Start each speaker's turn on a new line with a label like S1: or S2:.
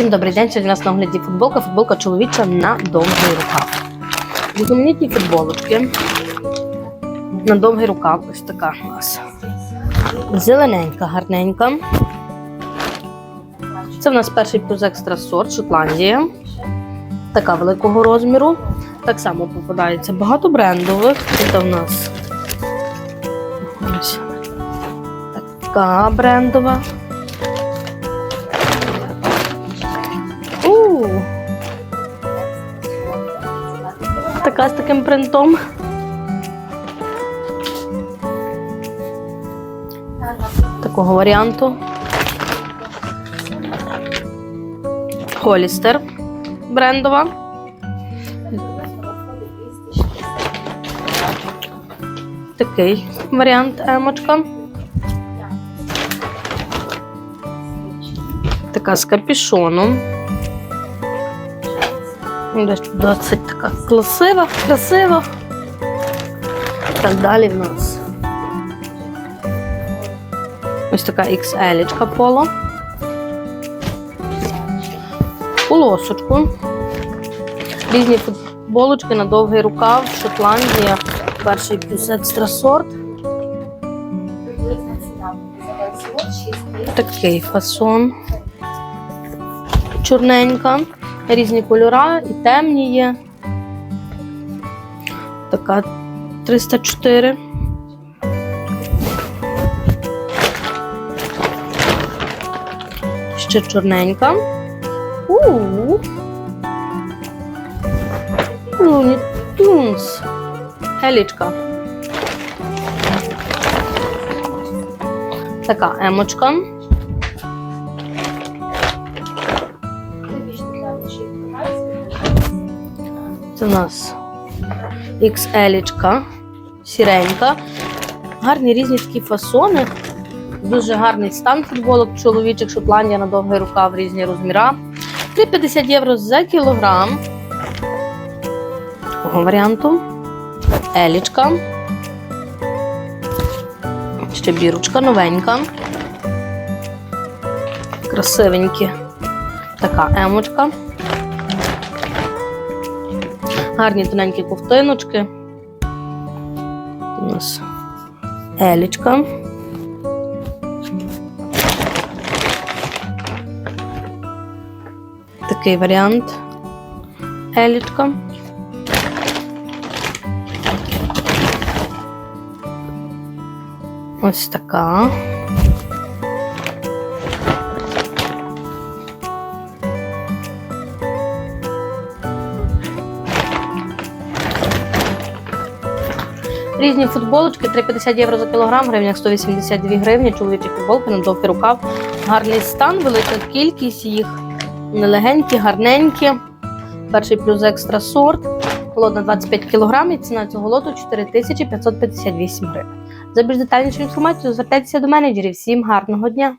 S1: Всім добрий день. Сьогодні у нас на огляді футболка. Футболка чоловіча на довгий рукав. Різноманітні футболочки. На довгий рукав. Ось така у нас. Зелененька, гарненька. Це в нас перший плюс екстра сорт Шотландія. Така великого розміру. Так само попадається багато брендових. Тут у нас така брендова. Така з таким принтом. Такого варіанту. Холістер брендова. Такий варіант емочка. Така з капюшоном. Досить така красива, красива. Так далі в нас. Ось така XL поло. Полосочку. Різні футболочки на довгий рукав, Шотландія, перший плюс екстра сорт. Такий фасон. Чорненька. Різні кольори і темні є. Така 304. Ще чорненька. У-у-у. Луні Тунс. Гелічка. Така емочка. У нас XL, сіренька. Гарні різні такі фасони. Дуже гарний стан футболок чоловічих Шотландія на довгий рукав, різні розміра. 3,50 євро за кілограм. Такого варіанту. Елічка. Ще бірочка новенька. Красивенькі. Така емочка. Гарні тоненькі ковтиночки. У нас елічка. Такий варіант. Елічка. Ось така. Різні футболочки 3,50 євро за кілограм, в гривнях 182 гривні, чоловічі футболки на довгий рукав. Гарний стан, велика кількість їх. Нелегенькі, гарненькі. Перший плюс екстра сорт. Холодна 25 кг і ціна цього лоту 4558 гривень. За більш детальнішу інформацію звертайтеся до менеджерів. Всім гарного дня!